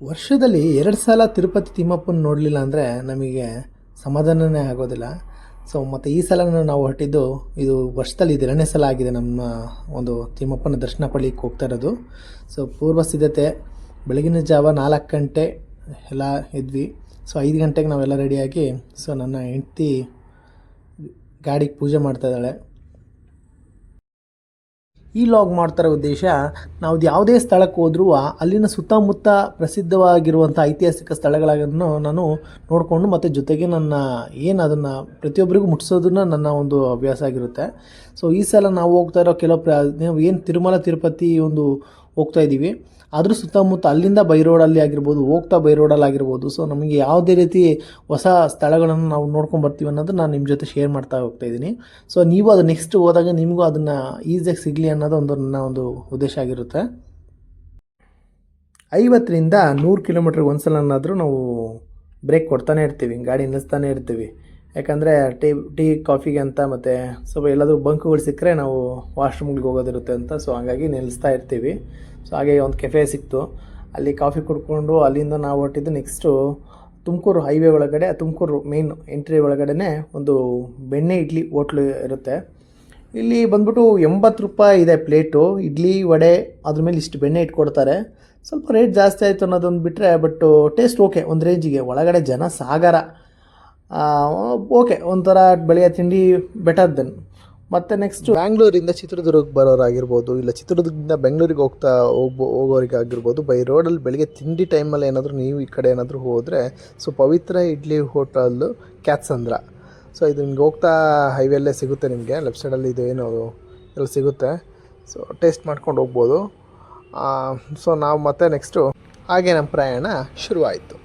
ವರ್ಷದಲ್ಲಿ ಎರಡು ಸಲ ತಿರುಪತಿ ತಿಮ್ಮಪ್ಪನ ನೋಡಲಿಲ್ಲ ಅಂದರೆ ನಮಗೆ ಸಮಾಧಾನನೇ ಆಗೋದಿಲ್ಲ. ಸೊ ಮತ್ತು ಈ ಸಲ ನಾವು ಹೊರಟಿದ್ದು ಇದು ವರ್ಷದಲ್ಲಿ ಇದು ಎರಡನೇ ಸಲ ಆಗಿದೆ ನಮ್ಮ ಒಂದು ತಿಮ್ಮಪ್ಪನ ದರ್ಶನ ಪಡೀಲಿಕ್ಕೆ ಹೋಗ್ತಾ ಇರೋದು. ಸೊ ಪೂರ್ವ ಸಿದ್ಧತೆ, ಬೆಳಗಿನ ಜಾವ ನಾಲ್ಕು ಗಂಟೆ ಎಲ್ಲ ಇದ್ವಿ. ಸೊ ಐದು ಗಂಟೆಗೆ ನಾವೆಲ್ಲ ರೆಡಿಯಾಗಿ ಸೊ ನನ್ನ ಹೆಂಡ್ತಿ ಗಾಡಿಗೆ ಪೂಜೆ ಮಾಡ್ತಾ ಇದ್ದಾಳೆ. ಈ ಲಾಗ್ ಮಾಡ್ತಾರೋ ಉದ್ದೇಶ ನಾವು ಯಾವುದೇ ಸ್ಥಳಕ್ಕೆ ಹೋದ್ರೂ ಅಲ್ಲಿನ ಸುತ್ತಮುತ್ತ ಪ್ರಸಿದ್ಧವಾಗಿರುವಂಥ ಐತಿಹಾಸಿಕ ಸ್ಥಳಗಳನ್ನು ನಾನು ನೋಡಿಕೊಂಡು ಮತ್ತು ಜೊತೆಗೆ ನನ್ನ ಏನು ಅದನ್ನು ಪ್ರತಿಯೊಬ್ಬರಿಗೂ ಮುಟ್ಟಿಸೋದನ್ನ ನನ್ನ ಒಂದು ಅಭ್ಯಾಸ ಆಗಿರುತ್ತೆ. ಸೊ ಈ ಸಲ ನಾವು ಹೋಗ್ತಾ ಇರೋ ಕೆಲವು ಪ್ರ, ಏನು ತಿರುಮಲ, ತಿರುಪತಿ ಒಂದು ಹೋಗ್ತಾ ಇದ್ದೀವಿ. ಅದ್ರ ಸುತ್ತಮುತ್ತ ಅಲ್ಲಿಂದ ಬೈ ರೋಡಲ್ಲಿ ಆಗಿರ್ಬೋದು, ಹೋಗ್ತಾ ಬೈ ರೋಡಲ್ಲಿ ಆಗಿರ್ಬೋದು ಸೊ ನಮಗೆ ಯಾವುದೇ ರೀತಿ ಹೊಸ ಸ್ಥಳಗಳನ್ನು ನಾವು ನೋಡ್ಕೊಂಡು ಬರ್ತೀವಿ ಅನ್ನೋದು ನಾನು ನಿಮ್ಮ ಜೊತೆ ಶೇರ್ ಮಾಡ್ತಾ ಹೋಗ್ತಾ ಇದ್ದೀನಿ. ಸೊ ನೀವು ಅದು ನೆಕ್ಸ್ಟ್ ಹೋದಾಗ ನಿಮಗೂ ಅದನ್ನು ಈಸಿಯಾಗಿ ಸಿಗಲಿ ಅನ್ನೋದು ಒಂದು ನನ್ನ ಒಂದು ಉದ್ದೇಶ ಆಗಿರುತ್ತೆ. ಐವತ್ತರಿಂದ ನೂರು ಕಿಲೋಮೀಟ್ರಿಗೆ ಒಂದು ಸಲನಾದರೂ ನಾವು ಬ್ರೇಕ್ ಕೊಡ್ತಾನೆ ಇರ್ತೀವಿ ಗಾಡಿ ನಿಲ್ಲಿಸ್ತಾನೆ ಇರ್ತೀವಿ. ಯಾಕಂದರೆ ಟೀ ಟೀ ಕಾಫಿಗೆ ಅಂತ ಮತ್ತು ಸ್ವಲ್ಪ ಎಲ್ಲಾದರೂ ಬಂಕುಗಳು ಸಿಕ್ಕರೆ ನಾವು ವಾಶ್ರೂಮ್ಗೆ ಹೋಗೋದಿರುತ್ತೆ ಅಂತ, ಸೊ ಹಾಗಾಗಿ ನಿಲ್ಲಿಸ್ತಾ ಇರ್ತೀವಿ. ಸೊ ಹಾಗೆ ಒಂದು ಕೆಫೆ ಸಿಕ್ತು. ಅಲ್ಲಿ ಕಾಫಿ ಕುಡ್ಕೊಂಡು ಅಲ್ಲಿಂದ ನಾವು ಹೊರಟಿದ್ದು ನೆಕ್ಸ್ಟು ತುಮಕೂರು ಹೈವೇ ಒಳಗಡೆ, ತುಮಕೂರು ಮೇನ್ ಎಂಟ್ರಿ ಒಳಗಡೆ ಒಂದು ಬೆಣ್ಣೆ ಇಡ್ಲಿ ಹೋಟ್ಲು ಇರುತ್ತೆ. ಇಲ್ಲಿ ಬಂದ್ಬಿಟ್ಟು ಎಂಬತ್ತು ರೂಪಾಯಿ ಇದೆ ಪ್ಲೇಟು ಇಡ್ಲಿ, ವಡೆ, ಅದ್ರ ಮೇಲೆ ಇಷ್ಟು ಬೆಣ್ಣೆ ಇಟ್ಕೊಡ್ತಾರೆ. ಸ್ವಲ್ಪ ರೇಟ್ ಜಾಸ್ತಿ ಆಯಿತು ಅನ್ನೋದೊಂದು ಬಿಟ್ಟರೆ ಬಟ್ಟು ಟೇಸ್ಟ್ ಓಕೆ ಒಂದು ರೇಂಜಿಗೆ ಒಳಗಡೆ ಜನ ಸಾಗರ. ಓಕೆ, ಒಂಥರ ಬೆಳೆಯ ತಿಂಡಿ ಬೆಟರ್ ದೆನ್ ಮತ್ತು ನೆಕ್ಸ್ಟ್ ಬ್ಯಾಂಗ್ಳೂರಿಂದ ಚಿತ್ರದುರ್ಗಕ್ಕೆ ಬರೋರಾಗಿರ್ಬೋದು, ಇಲ್ಲ ಚಿತ್ರದುರ್ಗದಿಂದ ಬೆಂಗಳೂರಿಗೆ ಹೋಗ್ತಾ ಹೋಗ್ಬೋ ಹೋಗೋರಿಗಾಗಿರ್ಬೋದು ಬೈ ರೋಡಲ್ಲಿ ಬೆಳಿಗ್ಗೆ ತಿಂಡಿ ಟೈಮಲ್ಲಿ ಏನಾದರೂ ನೀವು ಈ ಕಡೆ ಏನಾದರೂ ಹೋದರೆ so Pavithra idli hotel Kyathsandra. So ಇದು ನಿಮ್ಗೆ ಹೋಗ್ತಾ ಹೈವೇಲ್ಲೇ ಸಿಗುತ್ತೆ ನಿಮಗೆ ಲೆಫ್ಟ್ ಸೈಡಲ್ಲಿ ಇದು ಏನು ಎಲ್ಲ ಸಿಗುತ್ತೆ. ಸೊ ಟೇಸ್ಟ್ ಮಾಡ್ಕೊಂಡು ಹೋಗ್ಬೋದು. ಸೊ ನಾವು ಮತ್ತೆ ನೆಕ್ಸ್ಟು ಹಾಗೆ ನಮ್ಮ ಪ್ರಯಾಣ ಶುರುವಾಯಿತು.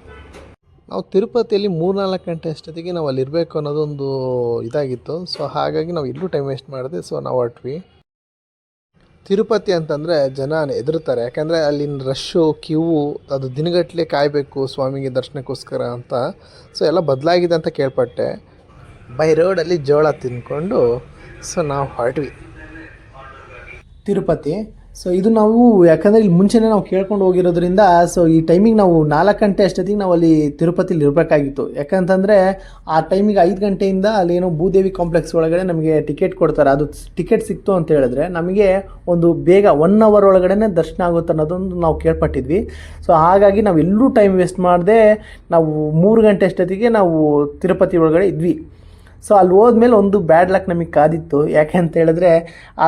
ನಾವು ತಿರುಪತಿಯಲ್ಲಿ ಮೂರ್ನಾಲ್ಕು ಗಂಟೆ ಅಷ್ಟೊತ್ತಿಗೆ ನಾವು ಅಲ್ಲಿರಬೇಕು ಅನ್ನೋದೊಂದು ಇದಾಗಿತ್ತು. ಸೊ ಹಾಗಾಗಿ ನಾವು ಇಲ್ಲೂ ಟೈಮ್ ವೇಸ್ಟ್ ಮಾಡಿದೆ. ಸೊ ನಾವು ಹೊರಟ್ವಿ. ತಿರುಪತಿ ಅಂತಂದರೆ ಜನ ಹೆದರ್ತಾರೆ. ಯಾಕೆಂದರೆ ಅಲ್ಲಿನ ರಶ್ಶು ಕ್ಯೂ ಅದು ದಿನಗಟ್ಟಲೆ ಕಾಯಬೇಕು ಸ್ವಾಮಿಗೆ ದರ್ಶನಕ್ಕೋಸ್ಕರ ಅಂತ. ಸೊ ಎಲ್ಲ ಬದಲಾಗಿದೆ ಅಂತ ಕೇಳ್ಪಟ್ಟೆ. ಬೈ ರೋಡಲ್ಲಿ ಜೋಳ ತಿನ್ಕೊಂಡು ಸೊ ನಾವು ಹೊರಟ್ವಿ. ತಿರುಪತಿ ಸೊ ಇದು ನಾವು, ಯಾಕಂದರೆ ಇಲ್ಲಿ ಮುಂಚೆನೇ ನಾವು ಕೇಳ್ಕೊಂಡು ಹೋಗಿರೋದ್ರಿಂದ ಸೊ ಈ ಟೈಮಿಗೆ ನಾವು ನಾಲ್ಕು ಗಂಟೆ ಅಷ್ಟೊತ್ತಿಗೆ ನಾವು ಅಲ್ಲಿ ತಿರುಪತಿಲಿ ಇರಬೇಕಾಗಿತ್ತು. ಯಾಕಂತಂದರೆ, ಆ ಟೈಮಿಗೆ ಐದು ಗಂಟೆಯಿಂದ ಅಲ್ಲಿ ಏನೋ ಭೂದೇವಿ ಕಾಂಪ್ಲೆಕ್ಸ್ ಒಳಗಡೆ ನಮಗೆ ಟಿಕೆಟ್ ಕೊಡ್ತಾರೆ. ಅದು ಟಿಕೆಟ್ ಸಿಕ್ತು ಅಂತ ಹೇಳಿದ್ರೆ, ನಮಗೆ ಒಂದು ಬೇಗ ಒನ್ ಅವರ್ ಒಳಗಡೆ ದರ್ಶನ ಆಗುತ್ತೆ ಅನ್ನೋದೊಂದು ನಾವು ಕೇಳ್ಪಟ್ಟಿದ್ವಿ. ಸೊ ಹಾಗಾಗಿ ನಾವು ಎಲ್ಲೂ ಟೈಮ್ ವೇಸ್ಟ್ ಮಾಡದೆ ನಾವು ಮೂರು ಗಂಟೆ ಅಷ್ಟೊತ್ತಿಗೆ ನಾವು ತಿರುಪತಿ ಒಳಗಡೆ ಇದ್ವಿ. ಸೊ ಅಲ್ಲಿ ಹೋದ್ಮೇಲೆ ಒಂದು ಬ್ಯಾಡ್ ಲಕ್ ನಮಗೆ ಕಾದಿತ್ತು. ಯಾಕೆ ಅಂತ ಹೇಳಿದ್ರೆ,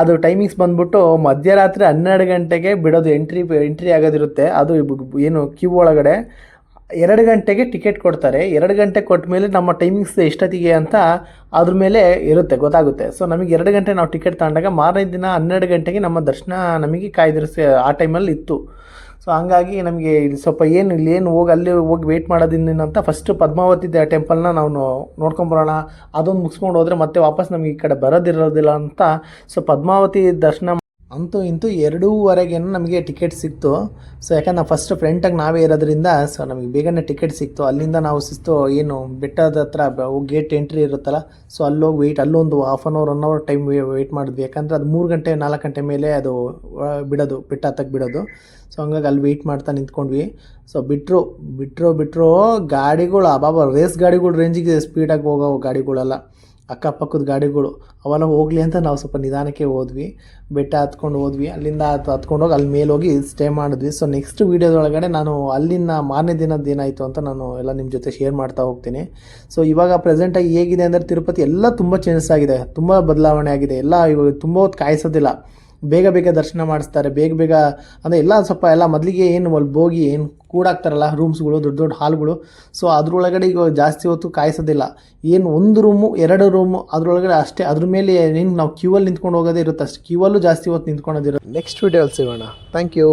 ಅದು ಟೈಮಿಂಗ್ಸ್ ಬಂದ್ಬಿಟ್ಟು ಮಧ್ಯರಾತ್ರಿ ಹನ್ನೆರಡು ಗಂಟೆಗೆ ಬಿಡೋದು ಎಂಟ್ರಿ ಎಂಟ್ರಿ ಆಗೋದಿರುತ್ತೆ. ಅದು ಏನು ಕ್ಯೂ ಒಳಗಡೆ. ಎರಡು ಗಂಟೆಗೆ ಟಿಕೆಟ್ ಕೊಡ್ತಾರೆ. ಎರಡು ಗಂಟೆ ಕೊಟ್ಟ ಮೇಲೆ ನಮ್ಮ ಟೈಮಿಂಗ್ಸ್ ಎಷ್ಟೊತ್ತಿಗೆ ಅಂತ ಅದ್ರ ಮೇಲೆ ಇರುತ್ತೆ, ಗೊತ್ತಾಗುತ್ತೆ. ಸೊ ನಮಗೆ ಎರಡು ಗಂಟೆ ನಾವು ಟಿಕೆಟ್ ತಗೊಂಡಾಗ ಮಾರನೇ ದಿನ ಹನ್ನೆರಡು ಗಂಟೆಗೆ ನಮ್ಮ ದರ್ಶನ ನಮಗೆ ಕಾಯ್ದಿರಿಸಿ ಆ ಟೈಮಲ್ಲಿ ಇತ್ತು. ಸೊ ಹಂಗಾಗಿ ನಮಗೆ ಇಲ್ಲಿ ಸ್ವಲ್ಪ ಏನು ಇಲ್ಲಿ ಏನು ಹೋಗಿ ಅಲ್ಲಿ ಹೋಗಿ ವೆಯ್ಟ್ ಮಾಡೋದಿನ್ನೇನಂತ ಫಸ್ಟ್ ಪದ್ಮಾವತಿ ಟೆಂಪಲ್ನ ನಾವು ನೋಡ್ಕೊಂಬರೋಣ. ಅದೊಂದು ಮುಗಿಸ್ಕೊಂಡು ಹೋದರೆ ಮತ್ತೆ ವಾಪಸ್ ನಮಗೆ ಈ ಕಡೆ ಬರೋದಿರೋದಿಲ್ಲ ಅಂತ. ಸೊ ಪದ್ಮಾವತಿ ದರ್ಶನ ಅಂತೂ ಇಂತೂ ಎರಡೂವರೆಗೆ ನಮಗೆ ಟಿಕೆಟ್ ಸಿಕ್ತು. ಸೊ ಯಾಕಂದ್ರೆ ನಾವು ಫಸ್ಟ್ ಫ್ರೆಂಟಾಗಿ ನಾವೇ ಇರೋದ್ರಿಂದ ಸೊ ನಮಗೆ ಬೇಗನೆ ಟಿಕೆಟ್ ಸಿಕ್ತು. ಅಲ್ಲಿಂದ ನಾವು ಸಿಸ್ತು ಏನು ಬೆಟ್ಟದ ಹತ್ರ ಗೇಟ್ ಎಂಟ್ರಿ ಇರುತ್ತಲ್ಲ ಸೊ ಅಲ್ಲೋಗಿ ವೆಯ್ಟ್ ಅಲ್ಲೊಂದು half an hour one hour time wait ಮಾಡಿದ್ವಿ. ಯಾಕಂದರೆ ಅದು ಮೂರು ಗಂಟೆ, ನಾಲ್ಕು ಗಂಟೆ ಮೇಲೆ ಅದು ಬಿಡೋದು, ಬೆಟ್ಟ ಹತ್ತಕ್ಕೆ ಬಿಡೋದು. ಸೊ ಹಂಗಾಗಿ ಅಲ್ಲಿ ವೆಯ್ಟ್ ಮಾಡ್ತಾ ನಿಂತ್ಕೊಂಡ್ವಿ. ಸೊ ಬಿಟ್ಟರು ಬಿಟ್ಟರು ಬಿಟ್ಟರು ಗಾಡಿಗಳು ಅಬಾಬ ರೇಸ್ ಗಾಡಿಗಳು ರೇಂಜಿಗೆ ಸ್ಪೀಡಾಗಿ ಹೋಗೋ ಗಾಡಿಗಳೆಲ್ಲ. ಅಕ್ಕಪಕ್ಕದ ಗಾಡಿಗಳು, ಅವೆಲ್ಲ ಹೋಗಲಿ ಅಂತ ನಾವು ಸ್ವಲ್ಪ ನಿಧಾನಕ್ಕೆ ಹೋದ್ವಿ. ಬೆಟ್ಟ ಹತ್ಕೊಂಡು ಹೋದ್ವಿ. ಅಲ್ಲಿಂದ ಹತ್ ಹತ್ಕೊಂಡು ಹೋಗಿ ಅಲ್ಲಿ ಮೇಲೆ ಹೋಗಿ ಸ್ಟೇ ಮಾಡಿದ್ವಿ. ಸೊ ನೆಕ್ಸ್ಟ್ ವೀಡಿಯೋದೊಳಗಡೆ ನಾನು ಅಲ್ಲಿನ ಮಾರನೇ ದಿನದ ಏನಾಯಿತು ಅಂತ ನಾನು ಎಲ್ಲ ನಿಮ್ಮ ಜೊತೆ ಶೇರ್ ಮಾಡ್ತಾ ಹೋಗ್ತೀನಿ. ಸೊ ಇವಾಗ ಪ್ರೆಸೆಂಟಾಗಿ ಹೇಗಿದೆ ಅಂದರೆ ತಿರುಪತಿ ಎಲ್ಲ ತುಂಬ ಚೇಂಜಸ್ ಆಗಿದೆ. ತುಂಬ ಬದಲಾವಣೆ ಆಗಿದೆ. ಎಲ್ಲ ಇವಾಗ ತುಂಬ ಹೊತ್ತು ಕಾಯಿಸೋದಿಲ್ಲ. ಬೇಗ ಬೇಗ ದರ್ಶನ ಮಾಡಿಸ್ತಾರೆ, ಬೇಗ ಬೇಗ ಅಂದರೆ ಎಲ್ಲ ಸ್ವಲ್ಪ ಎಲ್ಲ ಮೊದಲಿಗೆ ಏನು ಅಲ್ಲಿ ಬೋಗಿ ಏನು ಕೂಡಾಕ್ತಾರಲ್ಲ ರೂಮ್ಸ್ಗಳು, ದೊಡ್ಡ ದೊಡ್ಡ ಹಾಲ್ಗಳು. ಸೊ ಅದ್ರೊಳಗಡೆ ಈಗ ಜಾಸ್ತಿ ಹೊತ್ತು ಕಾಯಿಸೋದಿಲ್ಲ. ಏನು ಒಂದು ರೂಮು, ಎರಡು ರೂಮು, ಅದರೊಳಗಡೆ ಅಷ್ಟೇ. ಅದ್ರ ಮೇಲೆ ಏನು ನಾವು ಕ್ಯೂವಲ್ಲಿ ನಿಂತ್ಕೊಂಡು ಹೋಗೋದೇ ಇರುತ್ತೆ ಅಷ್ಟು. ಕ್ಯೂವಲ್ಲೂ ಜಾಸ್ತಿ ಹೊತ್ತು ನಿಂತ್ಕೊಳೋದಿರುತ್ತೆ ನೆಕ್ಸ್ಟ್ ವೀಡಿಯೋಲ್ಲಿ ಸಿಗೋಣ. Thank you